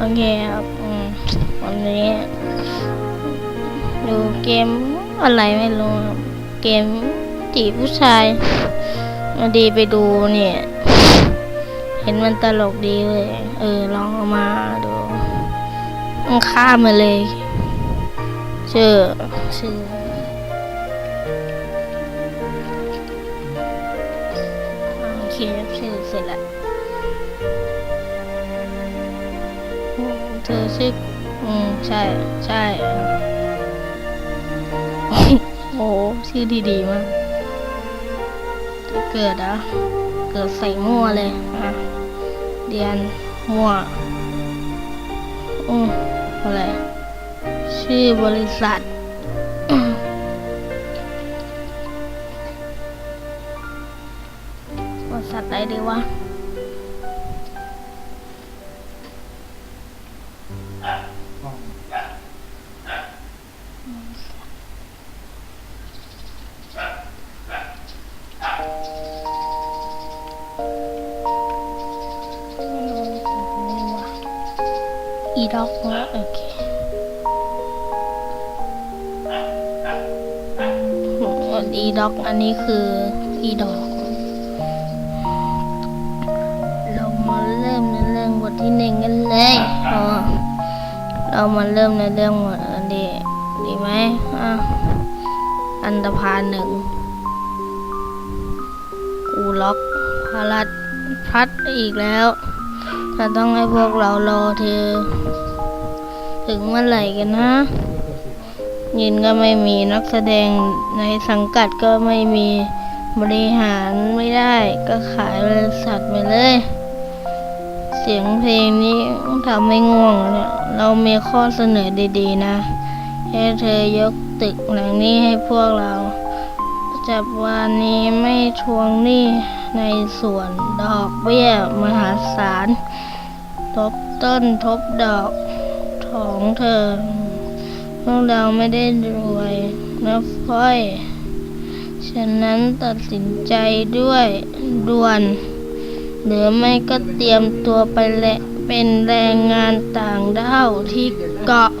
โอเคครับอืมวันนี้ ดูเกมอะไรไม่รู้เกมจีบผู้ชายมาดีไปดูเนี่ย เห็นมันตลกดีเลย เออลองเอามาดูมันข้ามมาเลยชื่อชื่อโอเคชื่อเสร็จแล้ว เธอชื่ออืมใช่ใช่โอ้โหชื่อดีๆมากจะเกิดอะเกิดใส่มั่วเลยอะเรียนมั่วอืมอะไรชื่อบริษัทบริษัทอะไรดีวะ อีด็อกนะโอเคอีด็อกอันนี้คืออีด็อกเรามาเริ่มในเรื่องบทที่หนึ่งกันเลยเออเรามาเริ่มในเรื่องบทอันดีดีไหมอะอันตพาหนึ่งกูล็อกพารัดพัดอีกแล้ว ถ้าต้องให้พวกเรารอเธอ ถึงเมื่อไหร่กันนะยินก็ไม่มีนักแสดงในสังกัดก็ไม่มีบริหารไม่ได้ก็ขายบริษัทไปเลย เสียงเพลงนี้ทำให้ง่วงเนี่ยเรามีข้อเสนอดีๆนะให้เธอยกตึกหลังนี้ให้พวกเราจับวันนี้ไม่ทวงหนี้ในส่วนดอกเบี้ยมหาศาล ทบต้นทบดอกของเธอพวกเราไม่ได้รวยนะพ้อย ฉะนั้นตัดสินใจด้วยด่วน หรือไม่ก็เตรียมตัวไปแหละเป็นแรงงานต่างด้าวที่เกาะ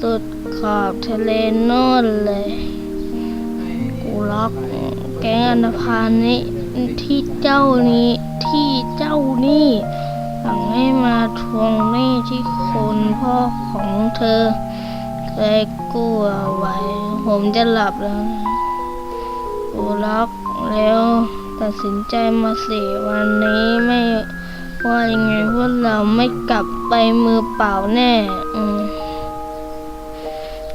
สุดขอบทะเลโน่นเลย กูล็อกแก๊งอันธพาลนี้ที่เจ้านี้ที่เจ้านี่ ให้มาทวงหนี้ที่คนพ่อของเธอ เคยกู้เอาไว้ ผมจะหลับแล้วกูล็อกแล้วตัดสินใจมาสิวันนี้ไม่ว่ายังไงพวกเราไม่กลับไปมือเปล่าแน่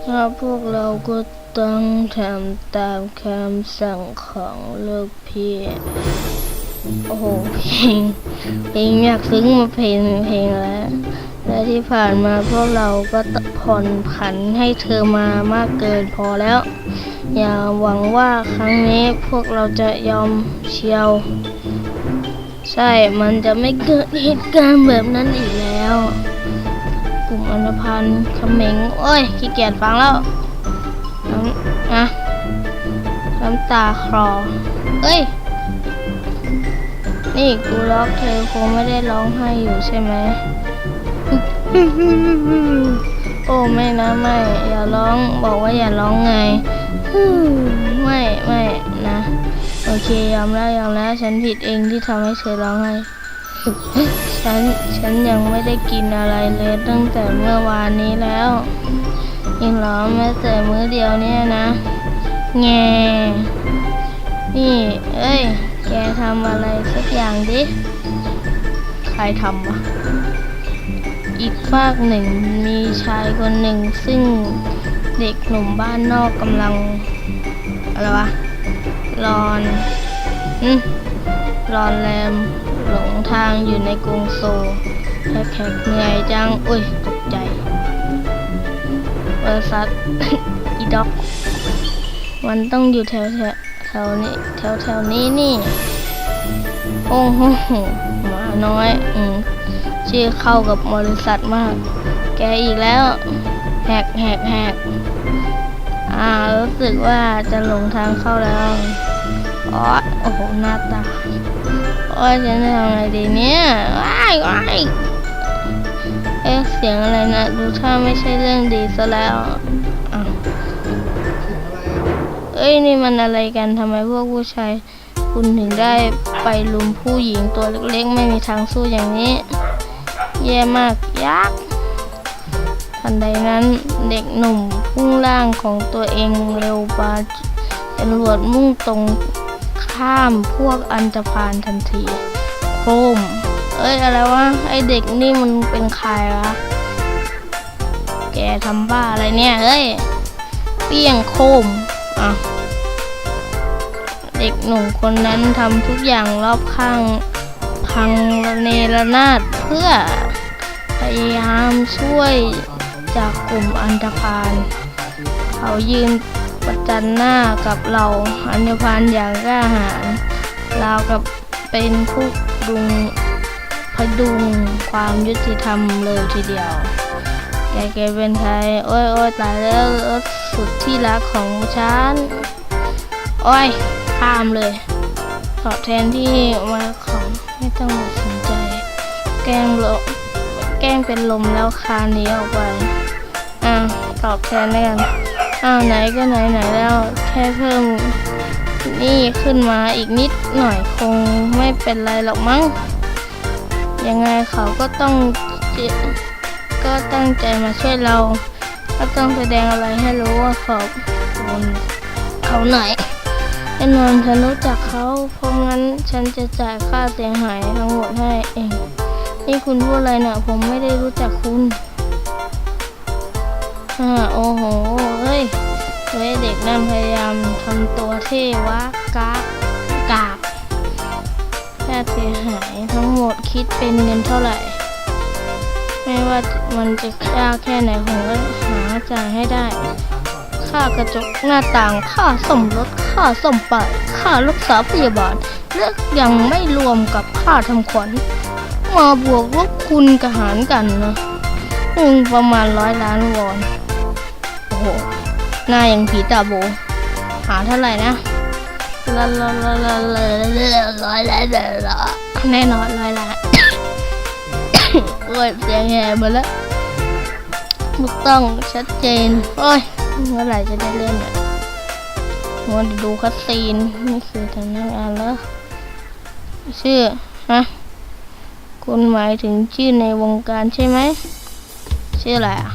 ถ้าพวกเราก็ต้องทำตามคำสั่งของลูกพี่ โอ้โหเพลงเพลงอยากซึ้งมาเพลงเพลงแล้ว และที่ผ่านมาพวกเราก็ผ่อนผันให้เธอมามากเกินพอแล้ว อย่าหวังว่าครั้งนี้พวกเราจะยอมเชียว ใช่ มันจะไม่เกิดเหตุการณ์แบบนั้นอีกแล้ว กลุ่มอนุพันธ์เขมงโอ้ยขี้เกียจฟังแล้วน้ำนะน้ำตาคลอเอ้ย นี่กูล็อกเธอคงไม่ได้ร้องไห้อยู่ใช่ไหม โอ้ไม่นะไม่อย่าร้องบอกว่าอย่าร้องไง ไม่ไม่นะ โอเคยอมแล้วยอมแล้วฉันผิดเองที่ทำให้เธอร้องไห้ฉันฉันยังไม่ได้กินอะไรเลยตั้งแต่เมื่อวานนี้แล้วยังร้องแม้แต่มื้อเดียวเนี่ยนะ แงนี่ เอ้ย แกทำอะไรสักอย่างดิ ใครทำวะ อีกฝากหนึ่งมีชายคนหนึ่งซึ่งเด็กหนุ่มบ้านนอกกำลัง อะไรวะ รอนอืมรอนแรมหลงทางอยู่ในกรุงโซลแขกเหนื่อยจัง อุ้ย ตกใจบริษัทอีด็อก มันต้องอยู่แถวแถวแถวนี้แถวแถวนี้นี่ โอ้โหหมาน้อย อืมชื่อเข้ากับบริษัทมาก แกอีกแล้ว แหกแหกแหกอ่า รู้สึกว่าจะหลงทางเข้าแล้วอ๋อโอ้โห หน้าตาโอ้ยฉันจะทำอะไรดีเนี่ยว้ายว้ายเอ๊ะเสียงอะไรนะ ดูถ้าไม่ใช่เรื่องดีซะแล้วเอ้ย นี่มันอะไรกันทำไมพวกผู้ชาย คุณถึงได้ไปลุมผู้หญิงตัวเล็กๆ ไม่มีทางสู้อย่างนี้ แย่มากยักษ์ทันใดนั้นเด็กหนุ่มพุ่งล่างของตัวเองเร็วปาจรวดมุ่งตรงข้ามพวกอันธพาลทันทีโคมเอ้ยอะไรวะไอเด็กนี่มันเป็นใครวะแกทำบ้าอะไรเนี่ยเฮ้ยเปี้ยงโคมอะ เด็กหนุ่มคนนั้นทำทุกอย่างรอบข้างพังระเนระนาดเพื่อพยายามช่วยจากกลุ่มอันธพาลเขายืนประจันหน้ากับเราอันธพาลอย่างกล้าหาญราวกับเป็นผู้ดุงพดุงความยุติธรรมเลยทีเดียว แกแกเป็นใคร โอ้ยโอ้ยตายแล้วสุดที่รักของฉัน โอ้ย ข้ามเลย ตอบแทนที่มาของไม่ต้องสนใจ แกล้งลมแกล้งเป็นลมแล้วคานหนีออกไปอ่าตอบแทนแล้วกันอ้าวไหนก็ไหนไหนแล้วแค่เพิ่มนี่ขึ้นมาอีกนิดหน่อยคงไม่เป็นไรหรอกมั้งยังไงเขาก็ต้องก็ตั้งใจมาช่วยเรา ก็ต้องแสดงอะไรให้รู้ว่าขอบคุณเขาหน่อย น่นอนฉันรู้จักเขาเพราะงั้นฉันจะจ่ายค่าเสียหายทั้งหมดให้เอง นี่คุณพูดอะไรนะผมไม่ได้รู้จักคุณอ่าโอ้โหเฮ้ยเฮ้ยเด็กนั่นพยายามทำตัวเท่วะกากกากค่าเสียหายทั้งหมดคิดเป็นเงินเท่าไหร่ ไม่ว่ามันจะยากแค่ไหนผมก็หาจ่ายให้ได้ ค่ากระจกหน้าต่างค่าสมรถค่าสมปายค่ารักษาพยาบาล และยังไม่รวมกับค่าทำขวัญ มาบวกลบคุณกหารกันนะอืมประมาณร้อยล้านวอน โอ้โหหน้าอย่างผีตาโบ หาเท่าไหร่นะละละละละละร้อยล้านละแน่นอนร้อยล้านโอ้ยเสียงแหบมดแล้วถูกต้องชัดเจน โอ้ย เมื่อไหร่จะได้เล่นอะมัวแต่ดูคัสซีนนี่คือทำนักงานแล้วชื่อฮะคุณหมายถึงชื่อในวงการใช่ไหมชื่ออะไรอะ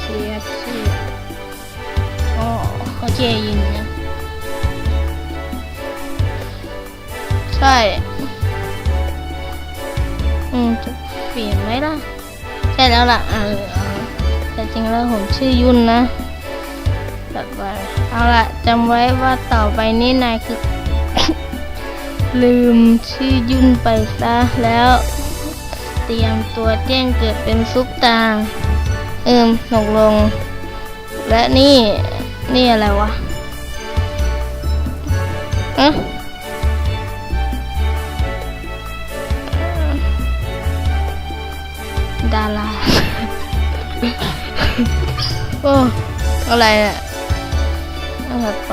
ชียร์ชื่ออ๋อเขาเจยินนะใช่ ล่ะ ใช่แล้วล่ะเออแต่จริงแล้วผมชื่อยุ่นนะตัดไปเอาล่ะจำไว้ว่าต่อไปนี้นายคือ ลืมชื่อยุ่นไปซะแล้ว เตรียมตัวแจ้งเกิดเป็นซุปตา เอิมตกลง และนี่ นี่อะไรวะ เอ๊ะ ดาราโอ้อะไรเนี่ยอันถัดไป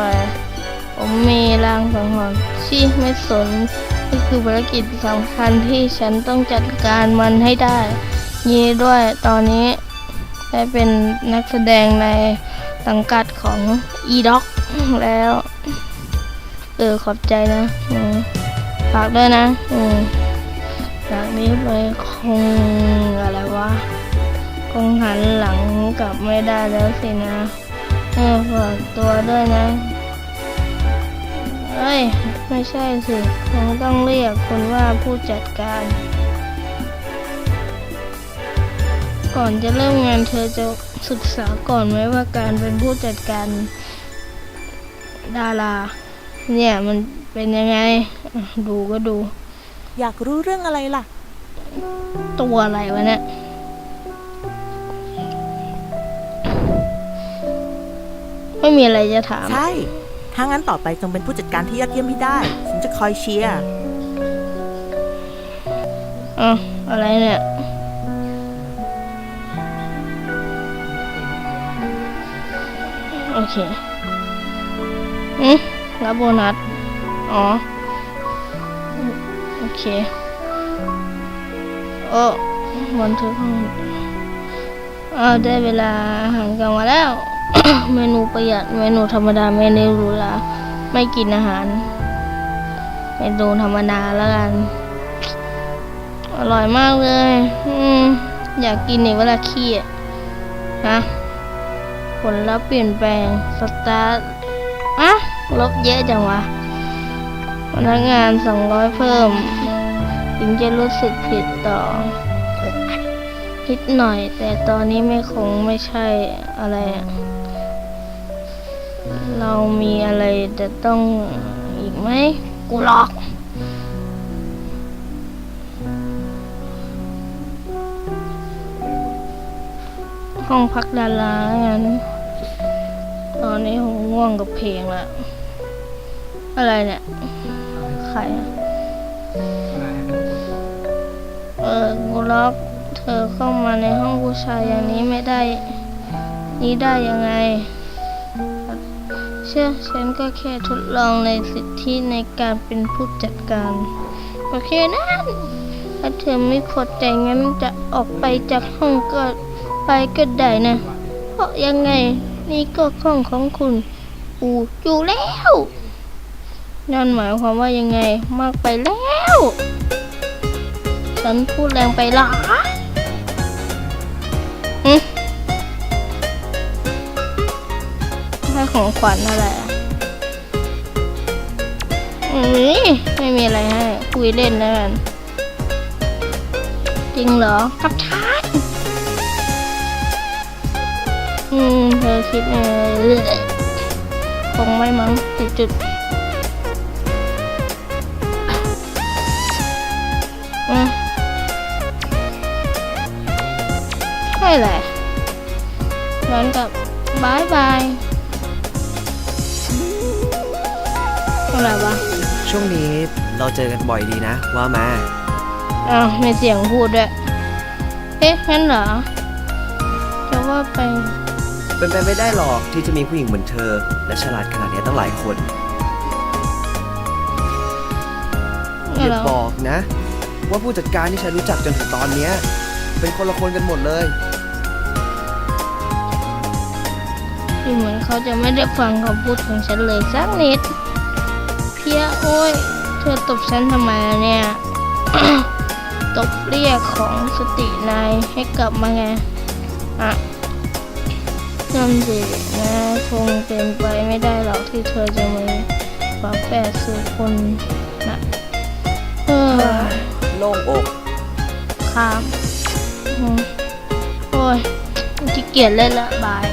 ผมมีรางสังหรณ์ชี้ไม่สนนี่คือภารกิจสำคัญที่ฉันต้องจัดการมันให้ได้ ยีด้วยตอนนี้ ได้เป็นนักแสดงในสังกัดของ e d o c แล้ว เออขอบใจนะอืมฝากด้วยนะ อืม นี้ไปคงอะไรวะ คงหันหลังกลับไม่ได้แล้วสินะเออฝากตัวด้วยนะ เอ้ย ไม่ใช่สิ คงต้องเรียกคุณว่าผู้จัดการ ก่อนจะเริ่มงานเธอจะศึกษาก่อนไหมว่าการเป็นผู้จัดการดารา เนี่ยมันเป็นยังไง ดูก็ดู อยากรู้เรื่องอะไรล่ะ ตัวอะไรวะเนี่ยไม่มีอะไรจะถาม ใช่ ถ้างั้นต่อไปจงเป็นผู้จัดการที่ยอดเยี่ยมให้ได้ ฉันจะคอยเชียร์อะอะไรเนี่ย โอเคอืมรับโบนัส อ๋อ โอเค โอ้บันทึกห้องอ้าได้เวลาอาหารกลางวันแล้ว เมนูประหยัดเมนูธรรมดาเมนูหรูหราไม่กินอาหารเมนูธรรมดาแล้วกัน อร่อยมากเลย อืมอยากกินในเวลาขี้อะนะผลลัพธ์เปลี่ยนแปลงสตาร์ทอะลบเยอะจังวะพนักงานสองร้อยเพิ่ม ถึงจะรู้สึกผิดต่อนิดหน่อย แต่ตอนนี้ไม่คงไม่ใช่อะไรอะเรามีอะไรจะต้องอีกไหมกูหลอกห้องพักดารางั้น ตอนนี้ผมง่วงกับเพลงละ อะไรเนี่ย ใคร ล็อกเธอเข้ามาในห้องผู้ชายอย่างนี้ไม่ได้ นี้ได้ยังไง เชื่อฉันก็แค่ทดลองในสิทธิในการเป็นผู้จัดการ โอเคนะถ้าเธอไม่พอใจงั้นจะออกไปจากห้องก็ไปก็ได้นะ เพราะยังไงนี่ก็ห้องของคุณอูอยู่แล้ว นั่นหมายความว่ายังไงมากไปแล้ว ฉันพูดแรงไปเหรออืมให้ของขวัญอะไรอะอืมไม่มีอะไรให้ คุยเล่นแล้วกันจริงเหรอกับฉันอืมเธอคิดไงคงไม่มั้งจุดจุด แหละงั้นกับบายบายอะไรวะช่วงนี้เราเจอกันบ่อยดีนะ ว่ามาอ้าวมีเสียงพูดด้วยเอ๊ะงั้นเหรอจะว่าไป เป็นไปไม่ได้หรอกที่จะมีผู้หญิงเหมือนเธอ และฉลาดขนาดนี้ตั้งหลายคนอย่าเหรอบอกนะ ว่าผู้จัดการที่ฉันรู้จักจนถึงตอนเนี้ยเป็นคนละคนกันหมดเลย ดูเหมือนเขาจะไม่ได้ฟังคำพูดของฉันเลยสักนิด เพียโอ้ย เธอตบฉันทำไมล่ะเนี่ย ตบเรียกของสตินายให้กลับมาไง อะนั่นสินะคงเป็นไปไม่ได้หรอกที่เธอจะมีฝาแฝดสู่คนนะเออโล่งอกข้ามอืมโอ้ยขี้เกียจเล่นละบาย